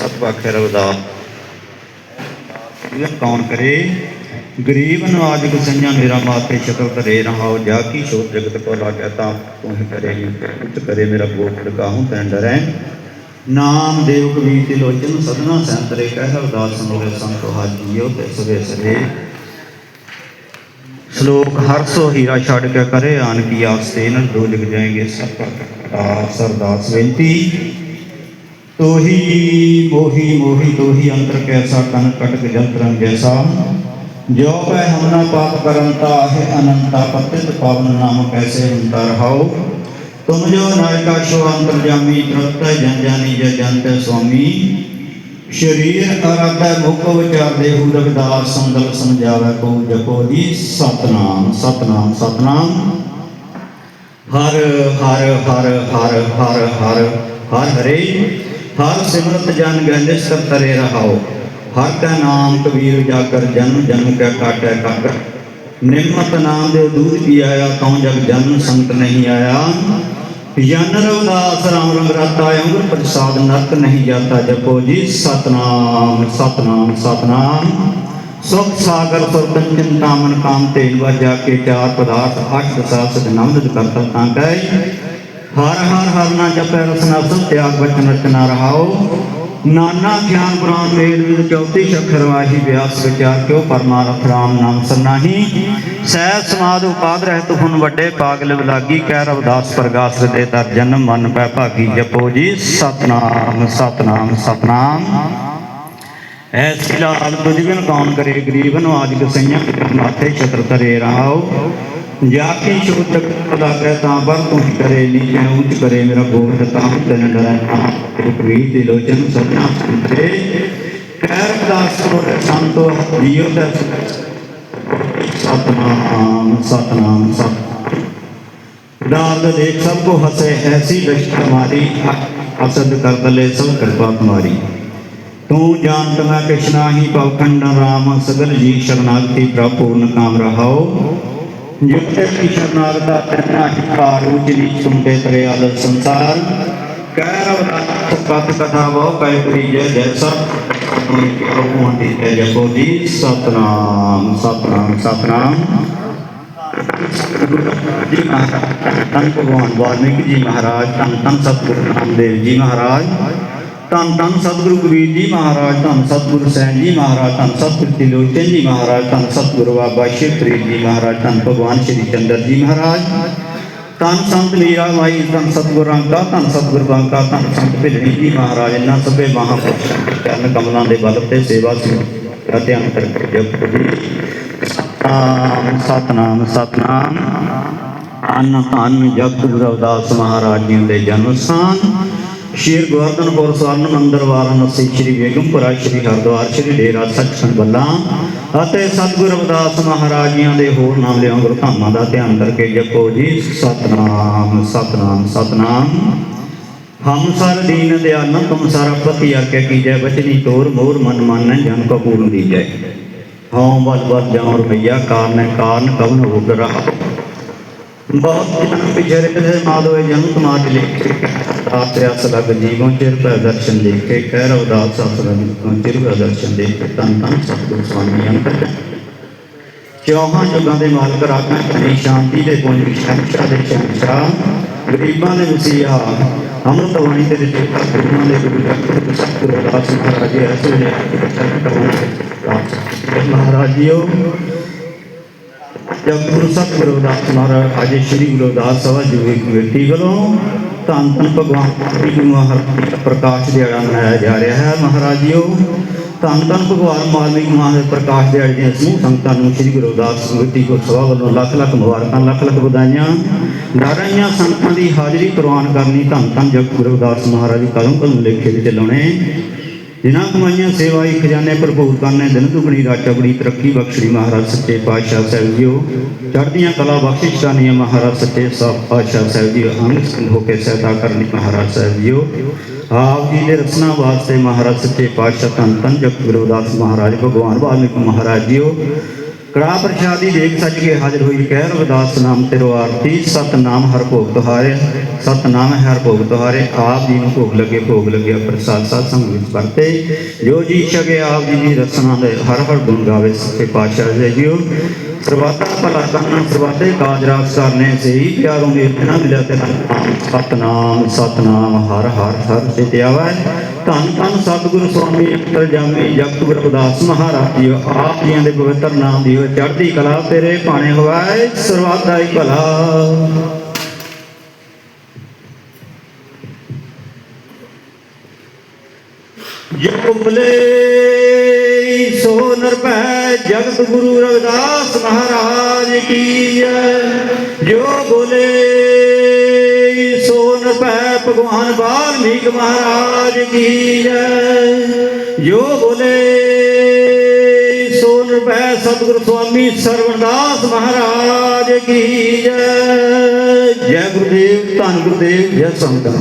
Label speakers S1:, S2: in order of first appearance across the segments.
S1: ਸਤਿ ਰਵਿਦਾਸ ਇਹ ਕੌਣ ਕਰੇ? ਗਰੀਬ ਨਵਾਜ ਗੁਸਈਆਂ ਮੇਰਾ ਮਾਤੇ ਸ਼ਕਲ ਧਰੇ ਰਹਾਓ, ਜਾ ਕੀ ਸੋਚ ਜਗਤ ਕੋ ਲਾਗੈ ਤਾ ਤੂੰ ਹੀ ਕਰੇ ਉਤ ਕਰੇ। ਮੇਰਾ ਗੋਪੜ ਕਾਹੂ ਤੈਨ ਡਰੈ। ਨਾਮ ਦੇਵ ਕਬੀਰ ਤੇ ਲੋਚਨ ਸਦਨਾ ਸੰਤਰੇ ਕਹਿ ਰਵਿਦਾਸ ਸਮੋਰੇ ਸੰਤ ਹਾਜੀਓ ਤੇ ਸਵੇ ਸਰੇ। ਸ਼ਲੋਕ, ਹਰ ਸੋ ਹੀਰਾ ਛੱਡ ਕੇ ਕਰੇ ਆਨ ਕੀ ਆਸਤੇ ਨਰ ਦੋ ਲਿਖ ਜਾਏਗੇ ਸਭ ਸਰਦਾਸ ਬੇਨਤੀ ਤੋਹੀ, ਮੋਹੀ ਮੋਹੀ, ਤੋਹੀ, ਅੰਤਰ ਕੈਸਾ ਕਨ ਕਟਕ ਜੰਤਰੰ ਜੈਸਾ। ਜੋ ਪੈ ਹਮਨਾ ਪਾਪ ਕਰਨ ਤਾ ਹੈ ਅਨੰਤਾ ਪਤਿਤ ਪਾਵਨ ਨਾਮ ਕੈਸੇ ਹੁੰਤਾ ਰਹਾਓ ਤੁਮ ਜੋ ਨਾਇਕਾ ਸ਼ੋ ਅੰਤਰ ਜਾਮੀ ਤਰਤੈ ਜਨ ਜਾਨੀ ਜੈ ਜੰਤੈ ਸੁਆਮੀ। ਸ਼ਰੀਰ ਅਰਾਧੈ ਮੁਖ ਵਿਚਾਰ ਦੇ ਹੂ ਰਵਿਦਾਸ ਸੰਦਲ ਸਮਝਾਵੇ ਕੋ ਜਪੋ ਜੀ ਸਤਨਾਮ ਸਤਨਾਮ ਸਤਨਾਮ। ਹਰ ਹਰ ਹਰ ਹਰ ਹਰ ਹਰ ਹਰ ਹਰੇ। ਹਰ ਸਿਮਰਤ ਜਨ ਗੰਡਿਸ ਕਰ ਤਰੇ ਰਹਾਓ। ਹਰ ਕਾ ਨਾਮ ਕਬੀਰ ਜਾਗਰ ਜਨਮ ਜਨਮ ਕਾ ਕਾਟੈ ਕਾਕਰ। ਨਿਮਤ ਨਾਮ ਦੇ ਦੂਧ ਕੀ ਆਇਆ, ਕਉ ਜਗ ਜਨਮ ਸੰਤ ਨਹੀਂ ਆਇਆ? ਜਨ ਰਵਦਾਸ ਰਾਮ ਰੰਗ ਰਤਾ ਅੰਗੁਰ ਪ੍ਰਸਾਦ ਨਰਕ ਨਹੀਂ ਜਾਤਾ ਜਪੋ ਜੀ। ਸਤਨਾਮ ਸਤਨਾਮ ਸਤਨਾਮ। ਸੁਖ ਸਾਗਰ ਸੁਰਤਨ ਚਿੰਤਾ ਕਾਮ ਤੇ ਵਾਜਾ ਕੇ ਚਾਰ ਪਦਾਰਥ ਅਠ ਦਸਾ ਸਦ ਨਮਦ ਕਰਤਾ ਤਾਂ ਕੈ ਹਰ ਹਰ ਹਰ ਨਾ ਜਪੈ ਰਸਨਾ ਸਭ ਤਿਆਗ ਬਚਨ ਰਚਨਾ ਰਹਾਓ। ਨਾਨਾ ਗਿਆਨ ਪ੍ਰਾਨ ਵੇਦ ਵਿਦ ਚੌਥੀ ਅੱਖਰ ਵਾਹੀ ਵਿਆਸ ਵਿਚਾਰ ਕਿਉ, ਪਰਮਾਰਥ ਰਾਮ ਨਾਮ ਸਰਨਾਹੀ ਸਹਿ ਸਮਾਦ ਉਪਾਦ ਰਹਿਤ ਹੁਣ ਵੱਡੇ ਪਾਗਲ ਵਿਲਾਗੀ, ਕਹਿ ਰਵਦਾਸ ਪ੍ਰਗਾਸ ਦੇ ਦਰ ਜਨਮ, ਮਨ ਪੈ ਭਾਗੀ ਜਪੋ ਜੀ। ਸਤਨਾਮ ਸਤਨਾਮ ਸਤਨਾਮ। ਐਸੀ ਲਾਲ ਤੁਝ ਕੌਣ ਕਰੇ ਗਰੀਬ ਨਵਾਜ ਗਸਈਆਂ ਮਾਥੇ ਛਤਰ ਤਰੇ ਰਹਾਓ। ਜਾ ਕੀ ਸ਼ੋਤਕ ਪਦਾ ਕਹਿ ਤਾਂ ਬਰ ਤੂੰ ਹੀ ਕਰੇ, ਨੀਚੇ ਉੱਚ ਕਰੇ, ਮੇਰਾ ਗੋਬਿੰਦ ਤਾਂ ਤਨ ਡਰੈ ਨਾ ਰੁਕਵੀ ਲੋਚਨ ਸਭਨਾ ਸੰਤੇ ਕਹਿਰ ਦਾਸ ਕੋ ਸੰਤੋ ਜੀਉ ਤੇ ਸਤਨਾਮ ਸਤਨਾਮ, ਸਤ। ਦਾਲ ਦੇਖ ਸਭ ਕੋ ਹਸੇ ਐਸੀ ਦਸ਼ਟ ਹਮਾਰੀ ਅਸਦ ਕਰ ਦਲੇ ਸਭ ਕਿਰਪਾ ਤੁਮਾਰੀ ਤੂੰ ਜਾਣਤ ਮੈਂ ਕ੍ਰਿਸ਼ਨਾ ਹੀ ਪਵਖੰਡ ਰਾਮ, ਸਗਲ ਜੀ ਸ਼ਰਨਾਗਤੀ ਪ੍ਰਭ ਪੂਰਨ ਕਾਮ ਰਹਾਓ యుక్తకి శరణాగత ప్రజ్ఞాహికారుచిని చుంబే ప్రయాల సంసార కైరవరాత్పత్ కథావో కైపురి జయ జయస ਰੋਪੋਂਟੀ ਤੇ ਜਪੋ ਦੀ ਸਤਨਾਮ ਸਤਨਾਮ ਸਤਨਾਮ। ਜੀ ਮਹਾਰਾਜ ਤਨ ਭਗਵਾਨ ਵਾਲਮੀਕ ਜੀ ਮਹਾਰਾਜ ਤਨ ਤਨ ਸਤਿਗੁਰੂ ਨਾਮਦੇਵ ਜੀ ਮਹਾਰਾਜ। ਧੰਨ ਧੰਨ ਸਤਿਗੁਰੂ ਕਬੀਰ ਜੀ ਮਹਾਰਾਜ, ਧੰਨ ਸਤਿਗੁਰੂ ਸੈਨ ਜੀ ਮਹਾਰਾਜ, ਧੰਨ ਸਤਿਗੁਰੂ ਤਿਲੋਚਨ ਜੀ ਮਹਾਰਾਜ, ਧੰਨ ਸਤਿਗੁਰੂ ਬਾਬਾ ਸ਼ਿਵਪ੍ਰੀ ਜੀ ਮਹਾਰਾਜ, ਧੰਨ ਭਗਵਾਨ ਸ਼੍ਰੀ ਚੰਦਰ ਜੀ ਮਹਾਰਾਜ। ਧੰਨ ਸੰਤ ਮੀਰਾ ਮਾਈ ਧੰਨ ਸਤਿਗੁਰੂ ਰੰਗਾ, ਧੰਨ ਸਤਿਗੁਰੂ ਬਾਂਕਾ, ਧੰਨ ਸੰਤ ਭਿਲਣੀ ਜੀ ਮਹਾਰਾਜ ਇਹਨਾਂ ਸਭੇ ਮਹਾਂਪੁਰਸ਼ਾਂ ਦੇ ਚਰਨ ਕਮਲਾਂ ਦੇ ਬਲ ਤੇ ਸੇਵਾ ਸੀ ਧਿਆਨ ਕਰਕੇ ਜਪੋ ਸਤਨਾਮ ਸਤਨਾਮ ਸਤਨਾਮ। ਅੰਨ ਧੰਨ ਜਗਤ ਗੁਰੂ ਰਵਿਦਾਸ ਮਹਾਰਾਜ ਜੀ ਦੇ ਜਨਮ ਸਥਾਨ। ਸ਼ੇਰ ਗੋਵਰਧਨਪੁਰ ਸਵਰਨ ਮੰਦਰ ਵਾਰਾਣਸੀ ਸ਼੍ਰੀ ਬੇਗਮਪੁਰਾ ਸ਼੍ਰੀ ਹਰਿਦੁਆਰ, ਸ਼੍ਰੀ ਡੇਰਾ ਸੱਚਖੰਡ ਬੱਲਾ ਅਤੇ ਸਤਿਗੁਰ ਅਵਦਾਸ ਮਹਾਰਾਜ ਜੀਆਂ ਦੇ ਹੋਰ ਨਾਮ ਲਿਆਉਂ ਗੁਰੂ ਦਾ ਧਿਆਨ ਕਰਕੇ ਜਪੋ ਜੀ। ਸਤਨਾਮ ਸਤਨਾਮ ਸਤਨਾਮ। ਹਮ ਸਰ ਦੀਨ ਦਿਆਨ ਤੁਮ ਸਰ ਪਤੀ ਆਕੇ ਕੀਜੈ ਬਚਨੀ ਤੋਰ ਮੋਰ ਮਨ ਮਾਨੈ, ਜਨ ਕੋ ਪੂਰਨ ਦੀਜੈ। ਹਉ ਬਲ ਬਲ ਜਾਉ ਰਮਈਆ ਕਾਰਨ ਕਾਰਨ ਕਵਨ ਹੁਕ ਬਹੁਤ ਜਨਮ ਪਿਛਰੇ ਤੇ ਮਾਦੋਏ ਜਨਮ ਸਮਾਜ ਲਿਖੇ ਆਪ ਤੇ ਅਸ ਲਗ ਜੀਵੋਂ ਚਿਰ ਪੈ ਦਰਸ਼ਨ ਦੇਖੇ ਕਹਿ ਰਵਦਾਸ ਅਸ ਲਗ ਚਿਰ ਪੈ ਦਰਸ਼ਨ ਦੇਖੇ ਤਨ ਤਨ ਸਤਿਗੁਰ ਸਵਾਮੀ ਅੰਤਰ ਚੌਹਾਂ ਜੁਗਾਂ ਦੇ ਮਾਲਕ ਰਾਖਾਂ ਕਰੀ ਸ਼ਾਂਤੀ ਦੇ ਪੁੰਜ ਸ਼ੰਸ਼ਾ ਦੇ ਸ਼ੰਸ਼ਾ ਗਰੀਬਾਂ ਦੇ ਵਸੀਆ, ਅੰਮ੍ਰਿਤ ਬਾਣੀ ਦੇ ਦਿੱਤੇ ਗੁਰੂਆਂ ਦੇ ਗੁਰੂ ਜਗਤ ਸਤਿਗੁਰੂ ਦਾਸ ਮਹਾਰਾਜ ਜੀ ਐਸੇ ਨੇ ਚਰਨ ਕਰੋ ਮਹਾਰਾਜ ਜੀਓ। ਜਦ ਗੁਰੂ ਸਾਹਿਬ ਗੁਰੂ ਦਾਸ ਮਹਾਰਾਜ ਅੱਜ ਸ੍ਰੀ ਗੁਰੂ ਦਾਸ ਸਭਾ ਜੀ ਦੀ ਕਮੇਟੀ ਵੱਲੋਂ ਧੰਨ ਧੰਨ ਭਗਵਾਨ ਜੀ ਗੁਰੂ ਪ੍ਰਕਾਸ਼ ਦਿਹਾੜਾ ਮਨਾਇਆ ਜਾ ਰਿਹਾ ਹੈ। ਮਹਾਰਾਜ ਜੀਓ, ਧੰਨ ਧੰਨ ਭਗਵਾਨ ਮਾਲਵੀ ਮਹਾਰਾਜ ਪ੍ਰਕਾਸ਼ ਦਿਹਾੜੇ ਦੀਆਂ ਸਮੂਹ ਸੰਗਤਾਂ ਨੂੰ ਸ੍ਰੀ ਗੁਰੂ ਦਾਸ ਕਮੇਟੀ ਕੋ ਸਭਾ ਵੱਲੋਂ ਲੱਖ ਲੱਖ ਮੁਬਾਰਕਾਂ, ਲੱਖ ਲੱਖ ਵਧਾਈਆਂ। ਨਾਰਾਇਆਂ ਸੰਗਤਾਂ ਦੀ ਹਾਜ਼ਰੀ ਪ੍ਰਵਾਨ ਕਰਨੀ ਧੰਨ ਧੰਨ ਜਗ ਗੁਰੂ ਦਾਸ ਮਹਾਰਾਜ ਕਦਮ ਕਦਮ ਲੇਖੇ ਵਿੱਚ ਲਾਉਣੇ। ਜਿਨ੍ਹਾਂ ਕਮਾਈਆਂ ਸੇਵਾਈ ਖਜ਼ਾਨੇ ਭਰਪੂਰ ਕਰਨੇ, ਦਿਨ ਦੁਗਣੀ ਰਾਤ ਚੌਗਣੀ, ਤਰੱਕੀ ਬਖਸ਼ੀ ਮਹਾਰਾਜ ਸੱਚੇ ਪਾਤਸ਼ਾਹ ਸਾਹਿਬ ਜੀਓ। ਚੜ੍ਹਦੀਆਂ ਕਲਾ ਬਖਸ਼ਿਸ਼ ਕਰਨੀਆਂ ਮਹਾਰਾਜ ਸੱਚੇ ਸਾਹਿਬ ਪਾਤਸ਼ਾਹ ਸਾਹਿਬ ਜੀਓ। ਅੰਗ ਸੰਗ ਹੋ ਕੇ ਸਹਾਇਤਾ ਕਰਨੀ ਮਹਾਰਾਜ ਸਾਹਿਬ ਜੀਓ। ਆਪ ਜੀ ਦੇ ਰਸਨਾ ਵਾਸਤੇ ਮਹਾਰਾਜ ਸੱਚੇ ਪਾਤਸ਼ਾਹ ਧੰਨ ਧੰਨ ਜਗਤ ਗੁਰੂ ਦਾਸ ਮਹਾਰਾਜ, ਭਗਵਾਨ ਵਾਲਮੀਕ ਮਹਾਰਾਜ ਜੀਓ। ਕੜਾ ਪ੍ਰਸ਼ਾਦੀ ਦੇਖ ਸੱਜ ਕੇ ਹਾਜ਼ਰ ਹੋਈ ਕਹਿ ਰਵਿਦਾਸ ਨਾਮ ਤੇਰੋ ਆਰਤੀ ਸਤਨਾਮ ਹਰ ਭੋਗ ਤੁਹਾਰੇ, ਸਤਨਾਮ ਹਰ ਭੋਗ ਤੁਹਾਰੇ, ਆਪ ਜੀ ਨੂੰ ਭੋਗ ਲੱਗੇ, ਭੋਗ ਲੱਗਿਆ ਪ੍ਰਸਾਦ ਸਾਧ ਸੰਗ ਵਿੱਚ ਵਰਤੇ। ਜੋ ਜੀ ਛਗੇ ਆਪ ਜੀ ਦੀ ਰਸਨਾ ਦੇ ਹਰ ਹਰ ਗੁਣ ਗਾਵੇ, ਸੱਚੇ ਪਾਤਸ਼ਾਹ ਜੀ ਜੀਓ। ਸਰਬੱਤਾ ਭਲਾ ਕਰਨਾ ਸਰਬੱਤੇ ਕਾਜ ਰਾਸ ਕਰਨੇ, ਸਹੀ ਪਿਆਰੋਂ ਦੇ ਬਿਨਾ ਮਿਲਿਆ ਤੇ ਸਤਨਾਮ ਸਤਨਾਮ, ਹਰ ਹਰ ਹਰ ਸਿਤੇ ਆਵੈ। ਧੰਨ ਧੰਨ ਸਤਿਗੁਰੂ ਸਵਾਮੀ ਅੰਤਰ ਜਾਮੀ ਜਗਤ ਗੁਰੂ ਰਵਿਦਾਸ ਮਹਾਰਾਜ ਜੀ ਆਪ ਜੀਆਂ ਦੇ ਪਵਿੱਤਰ ਨਾਮ ਦੀ ਹੋਏ ਚੜ੍ਹਦੀ ਕਲਾ ਤੇਰੇ ਭਾਣੇ ਹੋਵੈ। ਸਰਬੱਤ ਦਾ ਹੀ ਭਲਾ। ਜੋ ਬਲੇ ਭੈ ਜਗਤ ਗੁਰੂ ਰਵਿਦਾਸ ਮਹਾਰਾਜ ਕੀ ਜੈ ਜੋ ਬੋਲੇ, ਸੋਨ ਨਿਰਭੈ ਭਗਵਾਨ ਵਾਲਮੀਕ ਮਹਾਰਾਜ ਕੀ ਜੈ ਜੋ ਬੋਲੇ, ਸੋਨ ਨਿਰਭੈ ਸਤਿਗੁਰ ਸੁਆਮੀ ਸਰਵਦਾਸ ਮਹਾਰਾਜ ਕੀ ਜੈ ਜੈ ਗੁਰਦੇਵ, ਧੰਨ ਗੁਰਦੇਵ, ਜੈ ਸੰਤਾਂ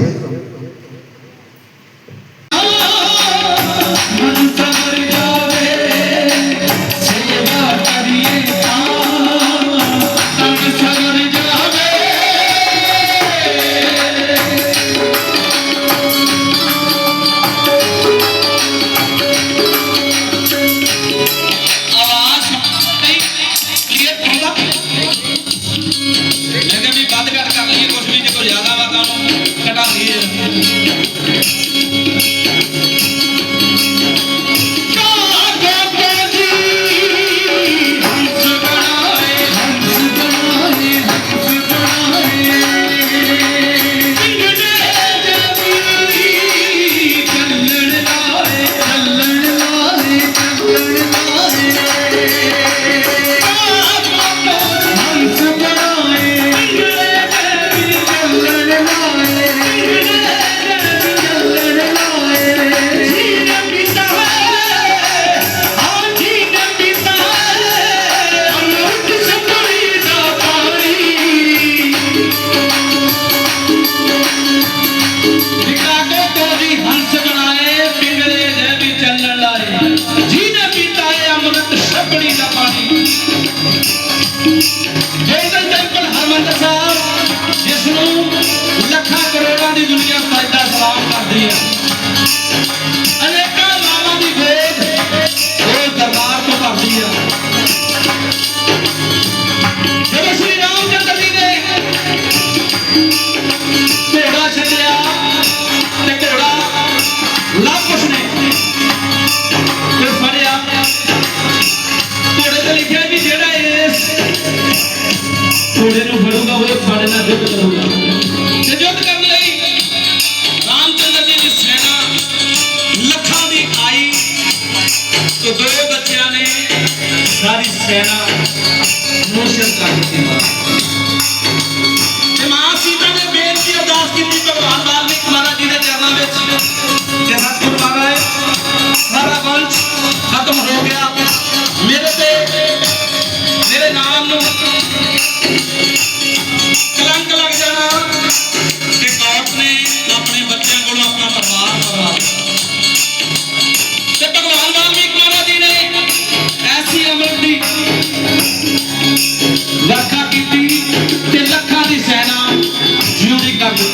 S2: ਸਾਰੀ ਸੈਨਾ ਨੂੰ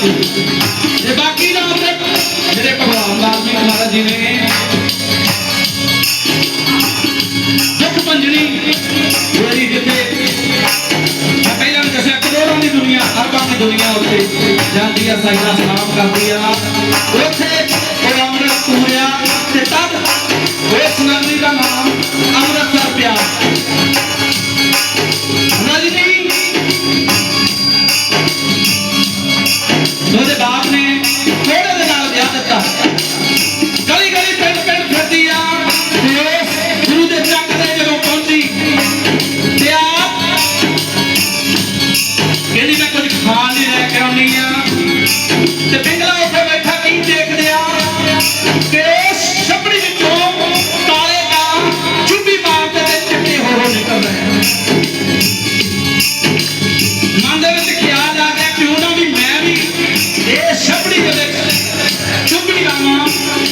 S2: ਤੇ ਬਾਕੀ ਦਾ ਦੇ ਜਿਹੜੇ ਭਗਵਾਨ ਵਾਲਮੀਕ ਮਹਾਰਾਜ ਜੀ ਨੇ। ਦੁੱਖ ਪੰਜਣੀ ਜਿਹੜੀ ਜਿੱਥੇ। ਮੈਂ ਪਹਿਲਾਂ ਦੱਸਿਆ, ਕਰੋੜਾਂ ਦੀ ਦੁਨੀਆ ਅਰਬਾਂ ਦੀ ਦੁਨੀਆ ਉੱਤੇ ਜਾਂਦੀ ਆ ਸਾਈਦਾ ਸਲਾਮ ਕਰਦੀ ਆ।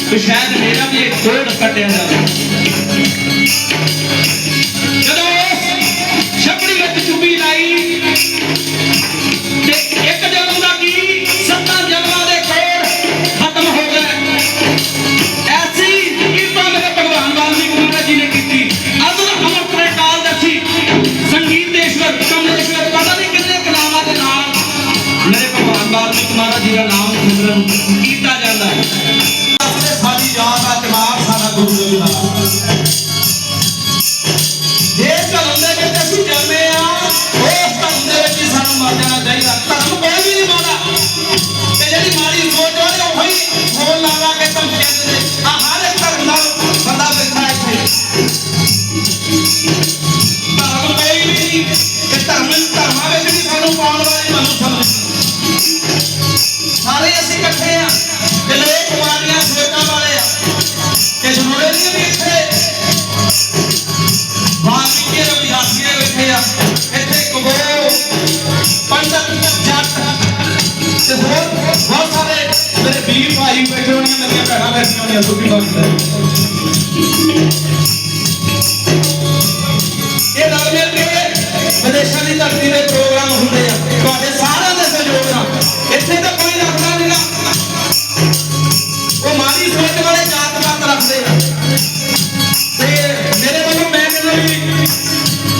S2: ਸ਼ਾਇਦ ਮੇਰਾ ਵੀ ਇੱਕ ਕੋਡ ਕੱਟਿਆ ਜਾਵੇ ਮੇਰੇ ਵੀਰ ਭਾਈ ਬੈਠੇ ਹੋਣਗੇ ਮੇਰੀਆਂ ਭੈਣਾਂ ਬੈਠੀਆਂ ਹੋਣੀਆਂ ਸੁਖੀ ਬਖਸ਼ ਇਹ ਨਾਲ ਮਿਲ ਕੇ ਵਿਦੇਸ਼ਾਂ ਦੀ ਧਰਤੀ ਦੇ ਪ੍ਰੋਗਰਾਮ ਹੁੰਦੇ ਆ, ਤੁਹਾਡੇ ਸਾਰਿਆਂ ਦੇ ਸਹਿਯੋਗ ਨਾਲ। ਇੱਥੇ ਤਾਂ ਕੋਈ ਰੱਖਦਾ ਨਹੀਂਗਾ ਉਹ ਮਾੜੀ ਸੋਚ ਵਾਲੇ ਜਾਤ ਪਾਤ ਰੱਖਦੇ ਆ। ਤੇ ਮੇਰੇ ਵੱਲੋਂ ਮੈਂ ਕਹਿੰਦਾ ਵੀ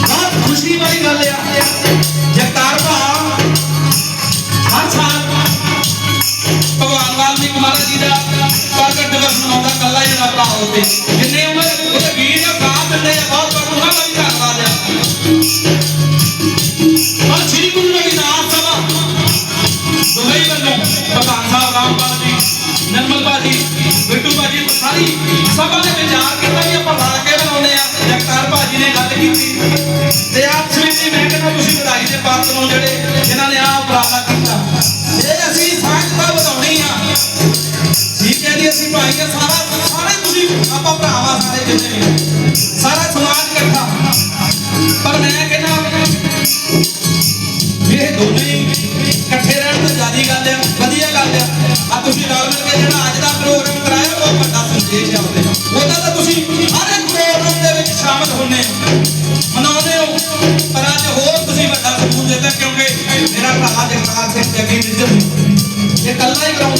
S2: ਬਹੁਤ ਖੁਸ਼ੀ ਵਾਲੀ ਗੱਲ ਆ। ਹੀ ਜਿੰਨੇ ਉਮਰ ਉਹਦੇ ਵੀਰ ਆ ਸਾਥ ਦਿੰਦੇ ਆ ਬਹੁਤ ਬਹੁਤ ਉਹਨਾਂ ਦਾ ਵੀ ਧੰਨਵਾਦ ਸ੍ਰੀ ਗੁਰੂ ਰਵਿਦਾਸ ਸਭਾ ਦੁਬਈ ਵੱਲੋਂ ਪ੍ਰਧਾਨ ਸਾਹਿਬ ਰਾਮਪਾਲ ਜੀ, ਨਰਮਲ ਬਾਜੀ ਬਿੱਟੂ ਬਾਜੀ ਸਾਰੀ ਸਭਾ ਨੇ ਵਿਚਾਰ ਕੀਤਾ ਵੀ ਆਪਾਂ ਲਾ ਕੇ ਬਣਾਉਂਦੇ ਆ। ਜਗਤਾਰ ਭਾਜੀ ਨੇ ਗੱਲ ਕੀਤੀ। ਤੇ ਆਪ ਸਵੀਤੀ ਮੈਂ ਕਹਿੰਦਾ, ਤੁਸੀਂ ਵਧਾਈ ਦੇ ਪਾਤਰ ਹੋ ਜਿਹੜੇ ਜਿਨ੍ਹਾਂ ਨੇ ਆਹ ਉਪਰਾਲਾ ਕੀਤਾ। ਇਹ ਅਸੀਂ ਸਾਂਝਤਾ ਵਧਾਉਣੀ ਆ। ਠੀਕ ਹੈ ਜੀ, ਅਸੀਂ ਭਾਈ ਆ, ਸਾਰਾ ਸਾਰੇ ਤੁਸੀਂ ਭਰਾਵਾ ਸਾਰੇ ਜਿੰਨੇ ਸਾਰਾ ਸਮਾਜ ਇਕੱਠਾ। ਪਰ ਮੈਂ ਕਹਿੰਦਾ ਇਹ ਦੋਨੇ ਇਕੱਠੇ ਰਹਿਣ ਤੋਂ ਜ਼ਿਆਦੀ ਗੱਲ ਆ, ਵਧੀਆ ਗੱਲ ਆ। ਆ ਤੁਸੀਂ ਨਾਲ ਮਿਲ ਕੇ ਜਿਹੜਾ ਅੱਜ ਦਾ ਪ੍ਰੋਗਰਾਮ ਕਰਾਇਆ ਬਹੁਤ ਵੱਡਾ ਸੰਦੇਸ਼ ਆ ਉਹਦੇ ਉਹਦਾ ਤਾਂ ਤੁਸੀਂ ਹਰ ਇੱਕ ਪ੍ਰੋਗਰਾਮ ਦੇ ਵਿੱਚ ਸ਼ਾਮਲ ਹੁੰਨੇ ਹੋ, ਮਨਾਉਂਦੇ ਹੋ। ਪਰ ਅੱਜ ਹੋਰ ਤੁਸੀਂ ਵੱਡਾ ਸਬੂਤ ਦਿੱਤਾ, ਕਿਉਂਕਿ ਮੇਰਾ ਭਰਾ ਜਗਤਾਰ ਸਿੰਘ ਜੱਗੀ ਨਿਜਮ ਇਹ ਕੱਲਾ ਹੀ ਕਰਾਉਂਦਾ।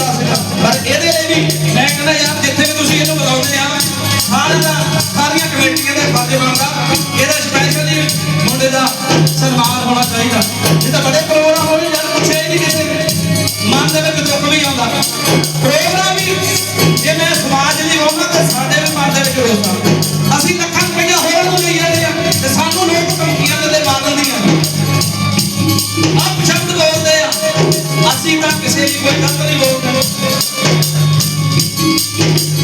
S2: ਸਾਰੇ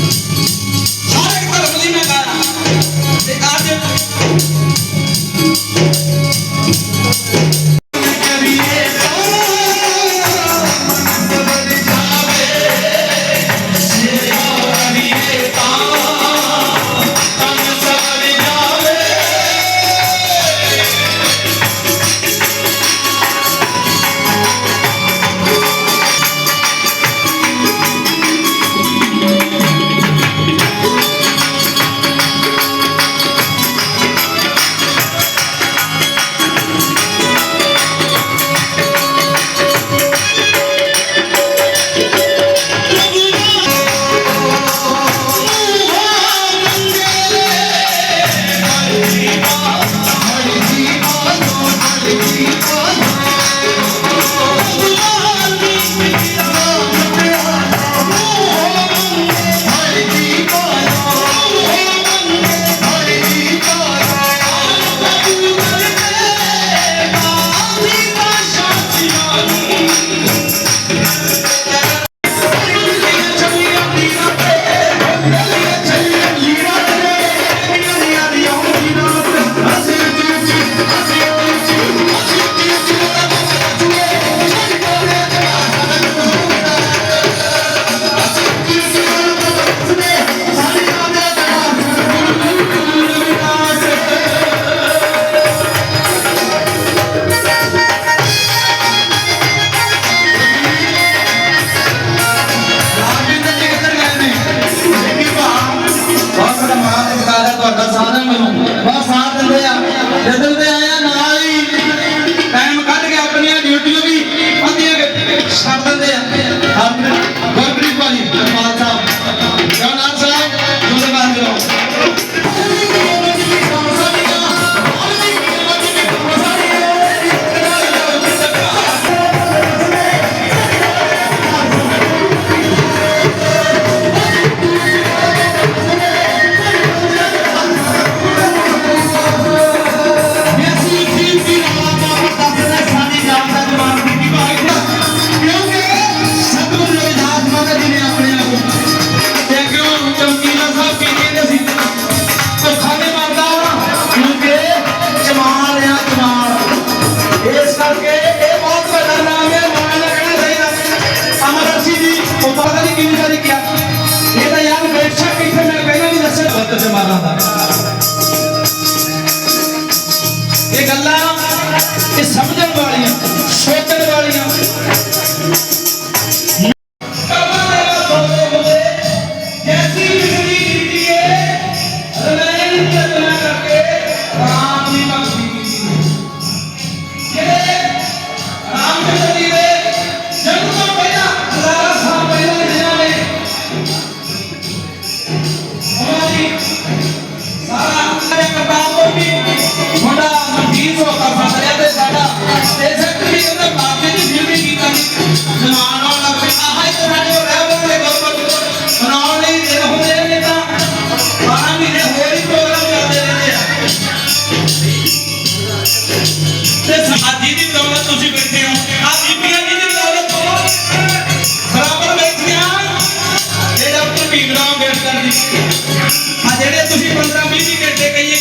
S2: ਆ ਜਿਹੜੇ ਤੁਸੀਂ 15 20 ਘੰਟੇ ਕਹੀਏ